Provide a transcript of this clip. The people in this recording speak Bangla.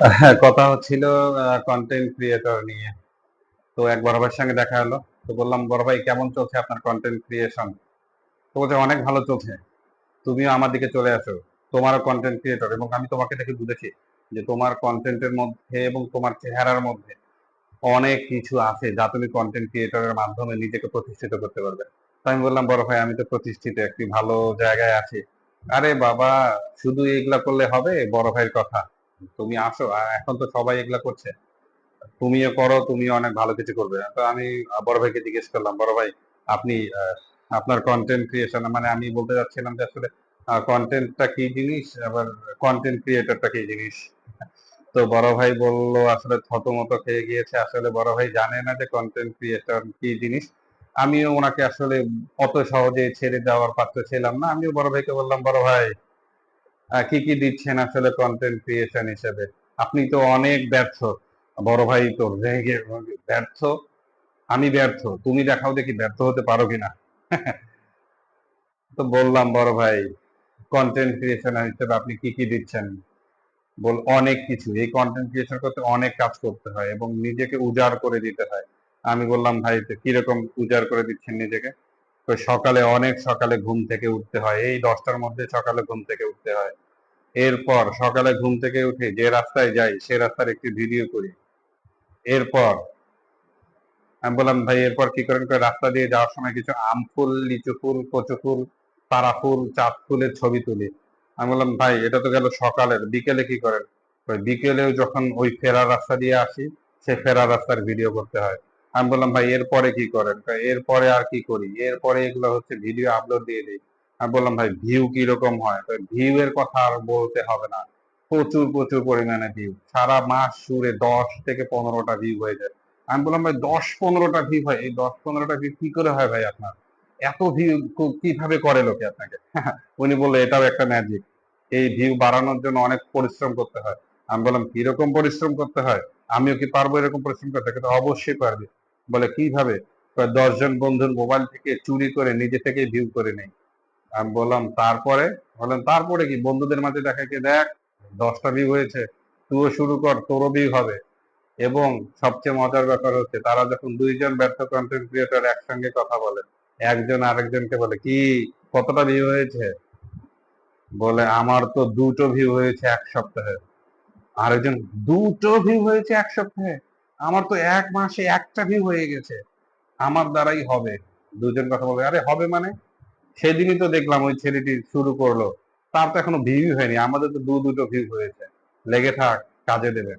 হ্যাঁ, কথা হচ্ছিল কন্টেন্ট ক্রিয়েটর নিয়ে। তো এক বড় ভাইয়ের সঙ্গে দেখা হলো। তো বললাম বড় ভাই কেমন চলছে আপনার কন্টেন্ট ক্রিয়েশন তো বলছে অনেক ভালো চলছে। তুমিও আমার দিকে চলে আসো। তোমারও কন্টেন্ট ক্রিয়েটর এবং আমি তোমাকে দেখে বুঝেছি যে তোমার কন্টেন্টের মধ্যে এবং তোমার চেহারার মধ্যে অনেক কিছু আছে যা তুমি কন্টেন্ট ক্রিয়েটরের মাধ্যমে নিজেকে প্রতিষ্ঠিত করতে পারবে। তো আমি বললাম বড় ভাই আমি তো প্রতিষ্ঠিত একটি ভালো জায়গায় আছি। আরে বাবা শুধু এইগুলা করলে হবে? বড় ভাইয়ের কথা। তুমি আসো এখন তো সবাই এগুলা করছে। তুমিও করো, তুমিও অনেক ভালো কিছু করবে। তো আমি বড় ভাইকে জিজ্ঞেস করলাম, বড় ভাই, আপনি আপনার কন্টেন্ট ক্রিয়েশন মানে আমি বলতে যাচ্ছিলাম যে আসলে কন্টেন্টটা কি জিনিস? আবার কন্টেন্ট ক্রিয়েটরটা কি জিনিস? তো বড় ভাই বলল, আসলে থত মতো খেয়ে গিয়েছে। আসলে বড় ভাই জানে না যে কন্টেন্ট ক্রিয়েটর কি জিনিস। আমিও ওনাকে আসলে অত সহজে ছেড়ে দেওয়ার পাত্র ছিলাম না। আমিও বড় ভাইকে বললাম, বড় ভাই কি কি দিচ্ছেন আসলে কন্টেন্ট ক্রিয়েশন হিসেবে? আপনি তো অনেক ব্যর্থ। বড় ভাই তো রেগে ব্যর্থ। আমি ব্যর্থ। তুমি দেখাও দেখি ব্যর্থ হতে পারো কিনা। তো বললাম, বড় ভাই কন্টেন্ট ক্রিয়েশন হিসেবে আপনি কি কি দিচ্ছেন? বল, অনেক কিছু। এই কন্টেন্ট ক্রিয়েশন করতে অনেক কাজ করতে হয় এবং নিজেকে উজাড় করে দিতে হয়। আমি বললাম, ভাই কীরকম উজাড় করে দিচ্ছেন নিজেকে? তো সকালে, অনেক সকালে ঘুম থেকে উঠতে হয়। এই দশটার মধ্যে সকালে ঘুম থেকে উঠতে হয়। এরপর সকালে ঘুম থেকে উঠে যে রাস্তায় যাই, সে রাস্তার একটি ভিডিও করি। এরপর আমি বললাম, ভাই, এরপর কি করেন? রাস্তা দিয়ে যাওয়ার সময় কিছু আম ফুল, লিচু ফুল, কচু ফুল, তারা ফুল, চাঁদ ফুলের ছবি তুলি। আমি বললাম, ভাই, এটা তো গেল সকালের, বিকেলে কি করেন? বিকেলেও যখন ওই ফেরার রাস্তা দিয়ে আসি, সে ফেরার রাস্তার ভিডিও করতে হয়। আমি বললাম, ভাই, এরপরে কি করেন? এরপরে আর কি করি? এরপরে এগুলো হচ্ছে ভিডিও আপলোড দিয়ে দিই। আমি বললাম, ভাই ভিউ কি রকম হয় ভিউ এর কথা আর বলতে হবে না। প্রচুর প্রচুর পরিমাণে ভিউ সারা মাস সুরে দশ থেকে পনেরোটা ভিউ হয়ে যায়। আমি বললাম, ভাই, দশ পনেরোটা ভিউ হয়। এই দশ পনেরোটা ভিউ কি করে হয় ভাই আপনার? এত ভিউ কীভাবে করে লোকে আপনাকে? উনি বলল, এটাও একটা ম্যাজিক এই ভিউ বাড়ানোর জন্য অনেক পরিশ্রম করতে হয়। আমি বললাম, কীরকম পরিশ্রম করতে হয়? আমিও কি পারব এরকম পরিশ্রম করতে? কিন্তু অবশ্যই পারবে। বলে, কীভাবে? দশজন বন্ধুর মোবাইল থেকে চুরি করে নিজে থেকে ভিউ করে নেই। আমি বললাম, তারপরে? বললাম তারপরে কি? বন্ধুদের মাঝে দেখা কি? দেখ, দশটা ভিউ হয়েছে, তুইও শুরু কর, তোরও ভিউ হবে। এবং সবচেয়ে মজার ব্যাপার হচ্ছে, তারা যখন দুইজন ব্যর্থ কন্টেন্ট ক্রিয়েটর একসঙ্গে কথা বলে, একজন আরেকজনকে বলে, কি? কতটা ভিউ হয়েছে? বলে, আমার তো দুটো ভিউ হয়েছে এক সপ্তাহে। আরেকজন, দুটো ভিউ হয়েছে এক সপ্তাহে? আমার তো এক মাসে একটা ভিউ হয়ে গেছে। আমার দ্বারাই হবে। দুজন কথা বলে, আরে হবে মানে? সেদিনই তো দেখলাম ওই ছেলেটি শুরু করল। তার তো এখনও ভিউ হয়নি। আমাদের তো দু দুটো ভিউ হয়েছে। লেগে থাক, কাজে দেবে।